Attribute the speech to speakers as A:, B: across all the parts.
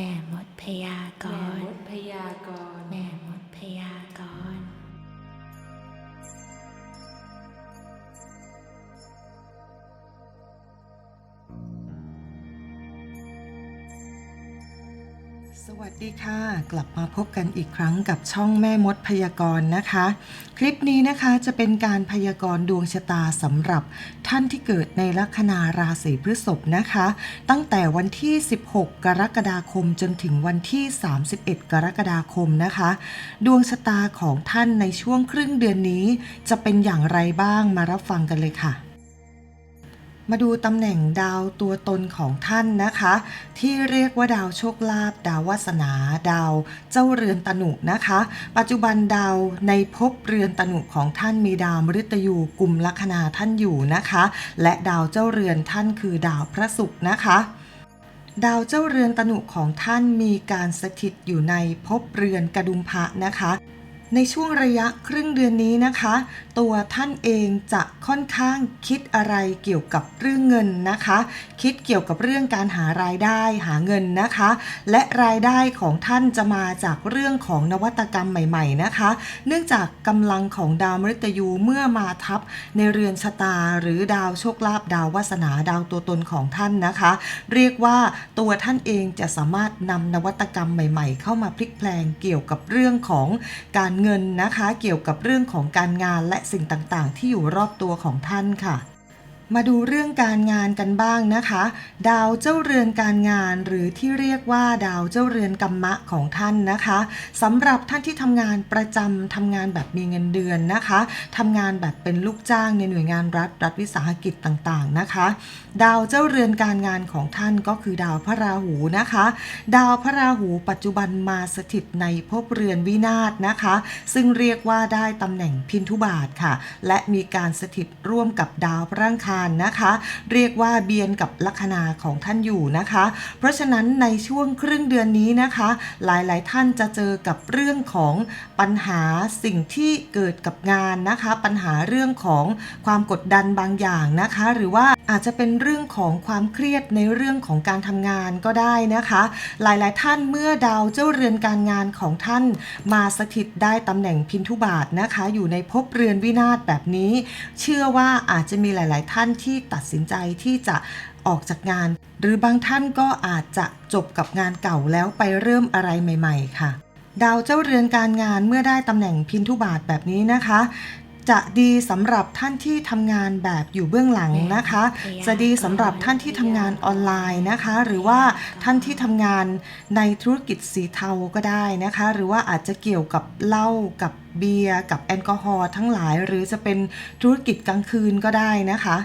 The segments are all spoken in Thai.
A: แม่มดพยาก
B: แม่
A: ร
B: ม
A: ณ์
B: ดพยากรณ์
A: แม่มดพยากร
C: วัสดีค่ะ กลับมาพบกันอีกครั้งกับช่องแม่มดพยากรณ์นะคะ คลิปนี้นะคะจะเป็นการพยากรณ์ดวงชะตาสำหรับท่านที่เกิดในลัคนาราศีพฤษภนะคะ ตั้งแต่วันที่ 16 กรกฎาคมจนถึงวันที่ 31 กรกฎาคมนะคะ ดวงชะตาของท่านในช่วงครึ่งเดือนนี้ จะเป็นอย่างไรบ้างมารับฟังกันเลยค่ะ มาดูตำแหน่งดาวตัวตนของท่านนะคะ ที่เรียกว่าดาวโชคลาภดาววาสนา ดาวเจ้าเรือนตนุนะคะ ปัจจุบันดาวในภพเรือนตนุของท่านมีดาวมฤตยูกลุ่มลัคนาท่านอยู่นะคะ และดาวเจ้าเรือนท่านคือดาวพระศุกร์นะคะดาวเจ้าเรือนตนุของท่านมีการสถิตอยู่ในภพเรือนกระดุมพระนะคะ ในช่วงระยะครึ่งเดือนนี้นะคะ ตัวท่านเองจะค่อนข้างคิดอะไรเกี่ยวกับเรื่องเงินนะคะ คิดเกี่ยวกับเรื่องการหารายได้หาเงินนะคะ และรายได้ของท่านจะมาจากเรื่องของนวัตกรรมใหม่ ๆนะคะ เนื่องจากกำลังของดาวมฤตยูเมื่อมาทับในเรือนชะตา หรือดาวโชคลาภดาววาสนาดาวตัวตนของท่านนะคะ เรียกว่าตัวท่านเองจะสามารถนำนวัตกรรมใหม่ ๆ เข้ามาพลิกแปลงเกี่ยวกับเรื่องของการเงินนะคะ เกี่ยวกับเรื่องของการงานและสิ่งต่างๆ ที่อยู่รอบตัวของท่านค่ะ มาดูเรื่องการงานกันบ้างนะคะ ดาวเจ้าเรือนการงานหรือที่เรียกว่าดาวเจ้าเรือนกรรมะของท่านนะคะสำหรับท่านที่ทำงานประจำทำงานแบบมีเงินเดือนนะคะทำงานแบบเป็นลูกจ้างในหน่วยงานรัฐรัฐวิสาหกิจต่างๆนะคะ ดาวเจ้าเรือนการงานของท่านก็คือดาวพระราหูนะคะ ดาวพระราหูปัจจุบันมาสถิตในภพเรือนวินาศนะคะ ซึ่งเรียกว่าได้ตำแหน่งพินทุบาทค่ะ และมีการสถิตร่วมกับดาวพระอังคารนะคะ เรียกว่าเบียนกับลัคนาของท่านอยู่นะคะ เพราะฉะนั้นในช่วงครึ่งเดือนนี้นะคะ หลายๆท่านจะเจอกับเรื่องของปัญหาสิ่งที่เกิดกับงานนะคะ ปัญหาเรื่องของความกดดันบางอย่างนะคะ หรือว่า อาจจะเป็นเรื่องของความเครียดในเรื่องของการทำงานก็ได้นะคะ หลายๆ ท่านเมื่อดาวเจ้าเรือนการงานของท่าน มาสถิตได้ตำแหน่งพินทุบาทนะคะ อยู่ในภพเรือนวินาศแบบนี้ เชื่อว่าอาจจะมีหลาย ๆ ท่านที่ตัดสินใจที่จะออกจากงาน หรือบางท่านก็อาจจะจบกับงานเก่าแล้วไปเริ่มอะไรใหม่ ๆ ค่ะดาวเจ้าเรือนการงานเมื่อได้ตำแหน่งพินทุบาทแบบนี้นะคะ จะดีสำหรับท่านที่ทำงานแบบอยู่เบื้องหลังนะคะ จะดีสำหรับท่านที่ทำงานออนไลน์นะคะ หรือว่าท่านที่ทำงานในธุรกิจสีเทาก็ได้นะคะ หรือว่าอาจจะเกี่ยวกับเหล้ากับเบียร์กับแอลกอฮอล์ทั้งหลาย หรือจะเป็นธุรกิจกลางคืนก็ได้นะคะ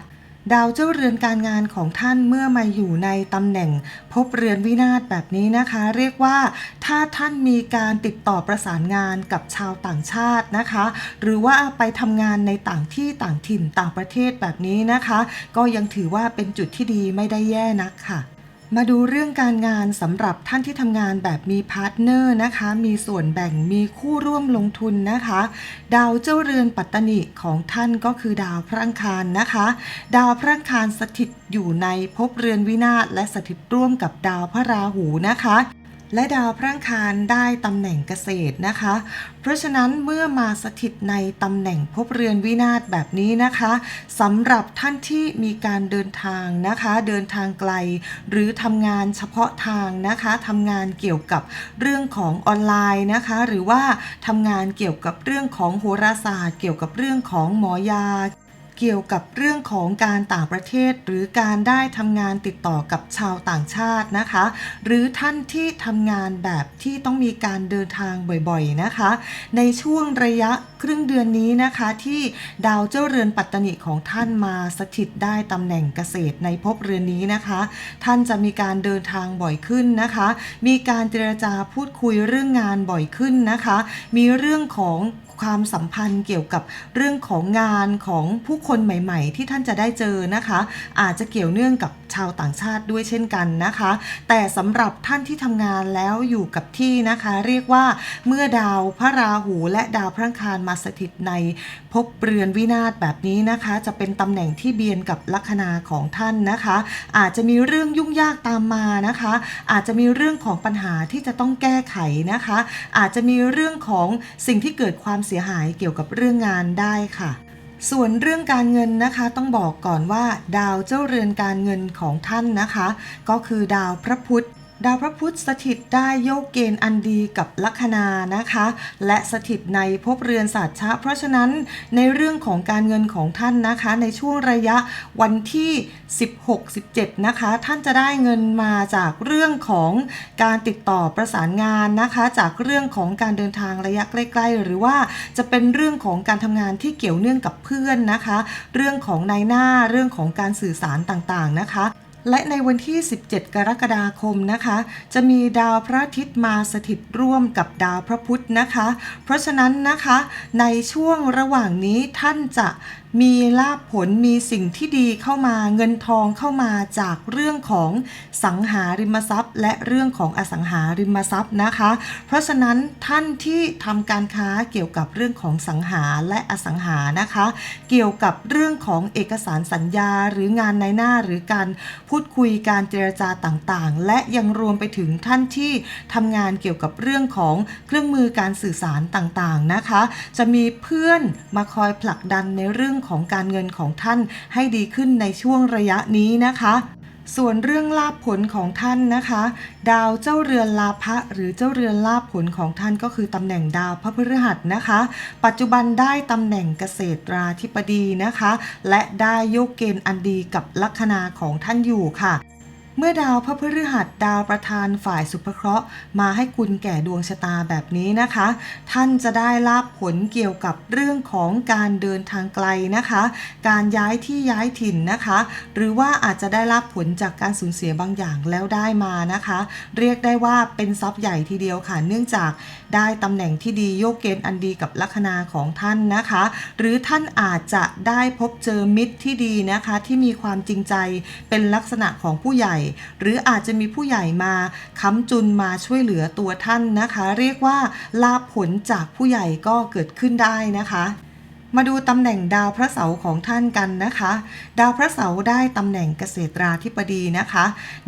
C: ดาวเจ้าเรือนการงานของท่านเมื่อมาอยู่ในตำแหน่งพบเรือนวินาศแบบนี้นะคะ เรียกว่าถ้าท่านมีการติดต่อประสานงานกับชาวต่างชาตินะคะ หรือว่าไปทำงานในต่างที่ต่างถิ่นต่างประเทศแบบนี้นะคะ ก็ยังถือว่าเป็นจุดที่ดีไม่ได้แย่นักค่ะ มาดูเรื่องการงานสำหรับท่านที่ทำงานแบบมีพาร์ทเนอร์นะคะ มีส่วนแบ่งมีคู่ร่วมลงทุนนะคะ ดาวเจ้าเรือนปัตตนิของท่านก็คือดาวพระอังคารนะคะ ดาวพระอังคารสถิตอยู่ในภพเรือนวินาศและสถิตร่วมกับดาวพระราหูนะคะ และดาวพระอังคารได้ตำแหน่งเกษตรนะคะ เพราะฉะนั้นเมื่อมาสถิตในตำแหน่งภพเรือนวินาศแบบนี้นะคะสำหรับท่านที่มีการเดินทางนะคะ เดินทางไกล หรือทำงานเฉพาะทางนะคะทำงานเกี่ยวกับเรื่องของออนไลน์นะคะ หรือว่าทำงานเกี่ยวกับเรื่องของโหราศาสตร์ เกี่ยวกับเรื่องของหมอยา เกี่ยวกับเรื่องของการต่างประเทศ หรือการได้ทำงานติดต่อกับชาวต่างชาตินะคะ หรือท่านที่ทำงานแบบที่ต้องมีการเดินทางบ่อยๆนะคะ ในช่วงระยะครึ่งเดือนนี้นะคะที่ดาวเจ้าเรือนปัตตนิของท่านมาสถิตได้ตำแหน่งเกษตรในภพเรือนนี้นะคะ ท่านจะมีการเดินทางบ่อยขึ้นนะคะ มีการเจรจาพูดคุยเรื่องงานบ่อยขึ้นนะคะ มีเรื่องของความสัมพันธ์เกี่ยวกับเรื่องของงานของผู้คนใหม่ ๆ ที่ท่านจะได้เจอนะคะ อาจจะเกี่ยวเนื่องกับ ชาวต่างชาติด้วยเช่นกันนะคะ แต่สำหรับท่านที่ทำงานแล้วอยู่กับที่นะคะ เรียกว่าเมื่อดาวพระราหูและดาวพระังคารมาสถิตในภพเรือนวินาศแบบนี้นะคะ จะเป็นตำแหน่งที่เบียนกับลัคนาของท่านนะคะ อาจจะมีเรื่องยุ่งยากตามมานะคะ อาจจะมีเรื่องของปัญหาที่จะต้องแก้ไขนะคะ อาจจะมีเรื่องของสิ่งที่เกิดความเสียหายเกี่ยวกับเรื่องงานได้ค่ะ ส่วนเรื่องการเงินนะคะต้องบอกก่อนว่าดาวเจ้าเรือนการเงินของท่านนะคะ ก็คือดาวพระพุธ ดาวพระพุธสถิตได้โยกเกณฑ์อันดีกับลัคนานะคะ และสถิตในภพเรือนศาสชะ เพราะฉะนั้นในเรื่องของการเงินของท่านนะคะ ในช่วงระยะวันที่ 16-17 นะคะ ท่านจะได้เงินมาจากเรื่องของการติดต่อประสานงานนะคะ จากเรื่องของการเดินทางระยะใกล้ ๆ หรือว่าจะเป็นเรื่องของการทำงานที่เกี่ยวเนื่องกับเพื่อนนะคะ เรื่องของนายหน้าเรื่องของการสื่อสารต่างๆนะคะ และในวันที่ 17 กรกฎาคมนะคะ จะมีดาวพระอาทิตย์มาสถิตร่วมกับดาวพระพุธนะคะ เพราะฉะนั้นนะคะในช่วงระหว่างนี้ท่านจะ มีลาภผลมีสิ่งที่ดีเข้ามาเงินทองเข้ามาจากเรื่องของสังหาริมทรัพย์ และเรื่องของอสังหาริมทรัพย์นะคะ เพราะฉะนั้นท่านที่ทำการค้าเกี่ยวกับเรื่องของสังหาและอสังหานะคะ เกี่ยวกับเรื่องของเอกสารสัญญาหรืองานในหน้าหรือการพูดคุยการเจรจาต่างๆ และยังรวมไปถึงท่านที่ทำงานเกี่ยวกับเรื่องของเครื่องมือการสื่อสารต่างๆนะคะ จะมีเพื่อนมาคอยผลักดันในเรื่องของการเงินของท่านให้ดีขึ้นในช่วงระยะนี้นะคะ ส่วนเรื่องลาภผลของท่านนะคะ ดาวเจ้าเรือนลาภะหรือเจ้าเรือนลาภผลของท่านก็คือตำแหน่งดาวพระพฤหัสนะคะ ปัจจุบันได้ตำแหน่งเกษตราธิบดีนะคะ และได้โยกเกณฑ์อันดีกับลัคนาของท่านอยู่ค่ะ เมื่อดาวพระพฤหัสดาวประธานฝ่ายสุภเคราะห์ มาให้คุณแก่ดวงชะตาแบบนี้นะคะ ท่านจะได้ลาบผลเกี่ยวกับเรื่องของการเดินทางไกลนะคะ การย้ายที่ย้ายถิ่นนะคะ หรือว่าอาจจะได้ลาบผลจากการสูญเสียบางอย่างแล้วได้มานะคะ เรียกได้ว่าเป็นทรัพย์ใหญ่ทีเดียวค่ะ เนื่องจากได้ตำแหน่งที่ดีโยกเกณฑ์อันดีกับลัคนาของท่านนะคะ หรือท่านอาจจะได้พบเจอมิตรที่ดีนะคะ ที่มีความจริงใจเป็นลักษณะของผู้ใหญ่หรืออาจจะมีผู้ใหญ่มาค้ำจุนมาช่วยเหลือตัวท่านนะคะ เรียกว่าลาภผลจากผู้ใหญ่ก็เกิดขึ้นได้นะคะ มาดูตำแหน่งดาวพระเสาร์ของท่านกันนะคะ ดาวพระเสาร์ได้ตำแหน่งเกษตราธิบดีนะคะ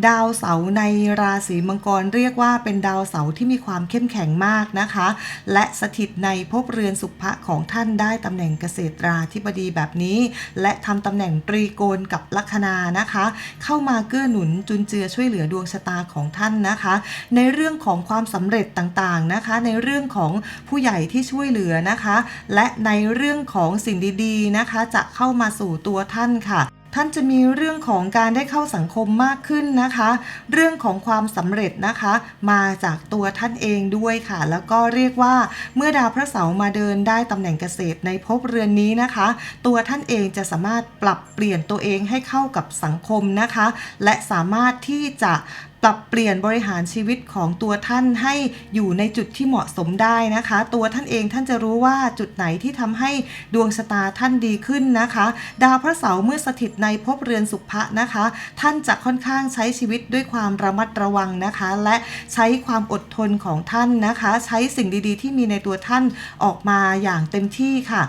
C: ดาวเสาร์ในราศีมังกรเรียกว่าเป็นดาวเสาร์ที่มีความเข้มแข็งมากนะคะ และสถิตในภพเรือนสุภะของท่านได้ตำแหน่งเกษตราธิบดีแบบนี้ และทำตำแหน่งตรีโกณกับลัคนานะคะ เข้ามาเกื้อหนุนจุนเจือช่วยเหลือดวงชะตาของท่านนะคะ ในเรื่องของความสำเร็จต่างๆนะคะ ในเรื่องของผู้ใหญ่ที่ช่วยเหลือนะคะ และในเรื่องของของสิ่งดีๆนะคะ จะเข้ามาสู่ตัวท่านค่ะ ท่านจะมีเรื่องของการได้เข้าสังคมมากขึ้นนะคะ เรื่องของความสำเร็จนะคะ มาจากตัวท่านเองด้วยค่ะ แล้วก็เรียกว่าเมื่อดาวพระเสาร์มาเดินได้ตำแหน่งเกษตรในภพเรือนนี้นะคะ ตัวท่านเองจะสามารถปรับเปลี่ยนตัวเองให้เข้ากับสังคมนะคะ และสามารถที่จะ ปรับเปลี่ยนบริหารชีวิตของตัวท่านให้อยู่ในจุดที่เหมาะสมได้นะคะ ตัวท่านเองท่านจะรู้ว่าจุดไหนที่ทำให้ดวงชะตาท่านดีขึ้นนะคะ ดาวพระเสาร์เมื่อสถิตในภพเรือนสุภะนะคะ ท่านจะค่อนข้างใช้ชีวิตด้วยความระมัดระวังนะคะ และใช้ความอดทนของท่านนะคะ ใช้สิ่งดีๆ ที่มีในตัวท่านออกมาอย่างเต็มที่ค่ะ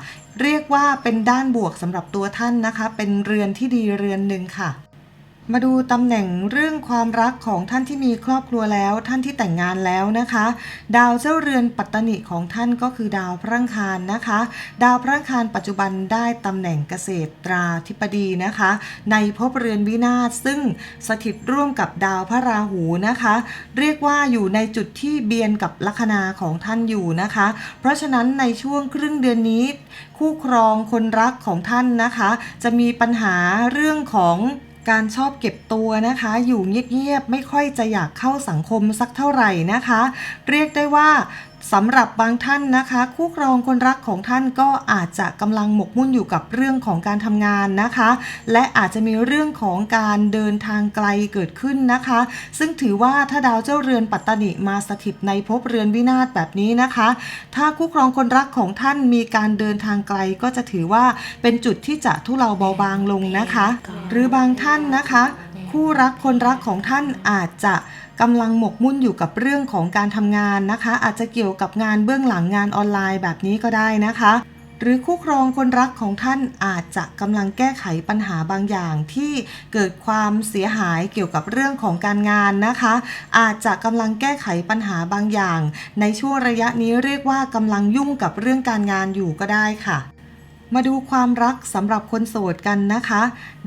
C: เรียกว่าเป็นด้านบวกสำหรับตัวท่านนะคะ เป็นเรือนที่ดีเรือนหนึ่งค่ะ มาดูตำแหน่งเรื่องความรักของท่านที่มีครอบครัวแล้ว ท่านที่แต่งงานแล้วนะคะ ดาวเจ้าเรือนปัตตนิของท่านก็คือดาวพระอังคารนะคะ ดาวพระอังคารปัจจุบันได้ตำแหน่งเกษตราธิบดีนะคะ ในภพเรือนวินาศซึ่งสถิตร่วมกับดาวพระราหูนะคะ เรียกว่าอยู่ในจุดที่เบียนกับลัคนาของท่านอยู่นะคะ เพราะฉะนั้นในช่วงครึ่งเดือนนี้ คู่ครองคนรักของท่านนะคะ จะมีปัญหาเรื่องของ การชอบเก็บตัวนะคะ อยู่เงียบๆไม่ค่อยจะอยากเข้าสังคมสักเท่าไหร่นะคะ เรียกได้ว่า สำหรับบางท่านนะคะ คู่ครองคนรักของท่านก็อาจจะกำลังหมกมุ่นอยู่กับเรื่องของการทำงานนะคะ และอาจจะมีเรื่องของการเดินทางไกลเกิดขึ้นนะคะ ซึ่งถือว่าถ้าดาวเจ้าเรือนปัตตานิมาสถิตในภพเรือนวินาศแบบนี้นะคะ ถ้าคู่ครองคนรักของท่านมีการเดินทางไกลก็จะถือว่าเป็นจุดที่จะทุเลาเบาบางลงนะคะ หรือบางท่านนะคะ คู่รักคนรักของท่านอาจจะ กำลังหมกมุ่นอยู่กับเรื่องของการทำงานนะคะ อาจจะเกี่ยวกับงานเบื้องหลังงานออนไลน์แบบนี้ก็ได้นะคะ หรือคู่ครองคนรักของท่านอาจจะกำลังแก้ไขปัญหาบางอย่างที่เกิดความเสียหายเกี่ยวกับเรื่องของการงานนะคะ อาจจะกำลังแก้ไขปัญหาบางอย่าง ในช่วงระยะนี้เรียกว่ากำลังยุ่งกับเรื่องการงานอยู่ก็ได้ค่ะ มาดูความรักสำหรับคนโสดกันนะคะ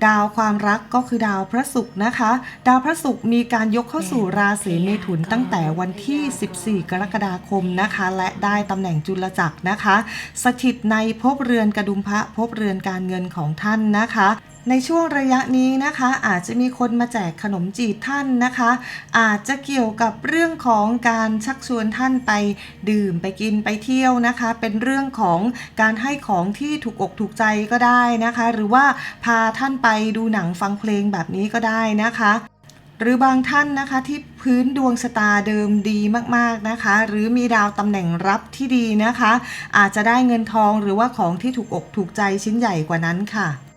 C: ดาวความรักก็คือดาวพระศุกร์นะคะ ดาวพระศุกร์มีการยกเข้าสู่ราศีเมถุนตั้งแต่วันที่ 14 กรกฎาคมนะคะ และได้ตำแหน่งจุลจักรนะคะ สถิตในภพเรือนกระดุมพระภพเรือนการเงินของท่านนะคะในช่วงระยะนี้นะคะ อาจจะมีคนมาแจกขนมจีบท่านนะคะ อาจจะเกี่ยวกับเรื่องของการชักชวนท่านไปดื่มไปกินไปเที่ยวนะคะ เป็นเรื่องของการให้ของที่ถูกอกถูกใจก็ได้นะคะ หรือว่าพาท่านไปดูหนังฟังเพลงแบบนี้ก็ได้นะคะหรือบางท่านนะคะที่พื้นดวงชะตาเดิมดีมากๆนะคะ หรือมีดาวตำแหน่งรับที่ดีนะคะ อาจจะได้เงินทองหรือว่าของที่ถูกอกถูกใจชิ้นใหญ่กว่านั้นค่ะ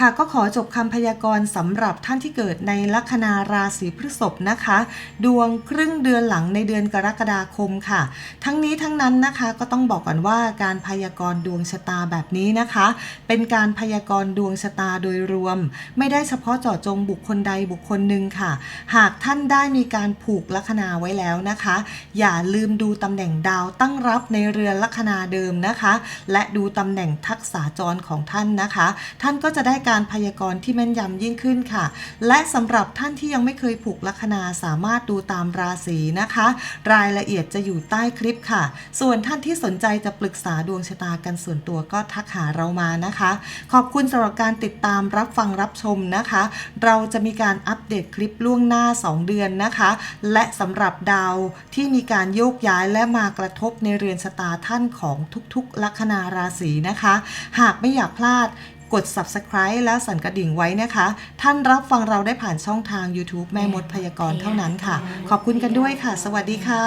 C: ค่ะก็ขอจบคำพยากรณ์สำหรับท่านที่เกิดในลัคนาราศีพฤษภนะคะ ดวงครึ่งเดือนหลังในเดือนกรกฎาคมค่ะ ทั้งนี้ทั้งนั้นนะคะก็ต้องบอกก่อนว่าการพยากรณ์ดวงชะตาแบบนี้นะคะ เป็นการพยากรณ์ดวงชะตาโดยรวม ไม่ได้เฉพาะเจาะจงบุคคลใดบุคคลหนึ่งค่ะ หากท่านได้มีการผูกลัคนาไว้แล้วนะคะ อย่าลืมดูตำแหน่งดาวตั้งรับในเรือนลัคนาเดิมนะคะ และดูตำแหน่งทักษะจรของท่านนะคะ ท่านก็จะได้การพยากรณ์ที่แม่นยำยิ่งขึ้นค่ะ และสำหรับท่านที่ยังไม่เคยผูกลัคนาสามารถดูตามราศีนะคะ รายละเอียดจะอยู่ใต้คลิปค่ะ ส่วนท่านที่สนใจจะปรึกษาดวงชะตากันส่วนตัวก็ทักหาเรามานะคะ ขอบคุณสำหรับการติดตามรับฟังรับชมนะคะ เราจะมีการอัปเดตคลิปล่วงหน้า 2 เดือนนะคะ และสำหรับดาวที่มีการโยกย้ายและมากระทบในเรือนชะตาท่านของทุกๆ ลัคนาราศีนะคะ หากไม่อยากพลาด กด subscribe แล้วสั่นกระดิ่งไว้นะคะ ท่านรับฟังเราได้ผ่านช่องทาง YouTube แม่มดพยากรณ์เท่านั้นค่ะ ขอบคุณกันด้วยค่ะ สวัสดีค่ะ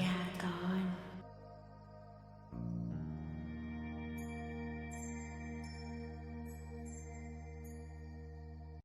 A: พย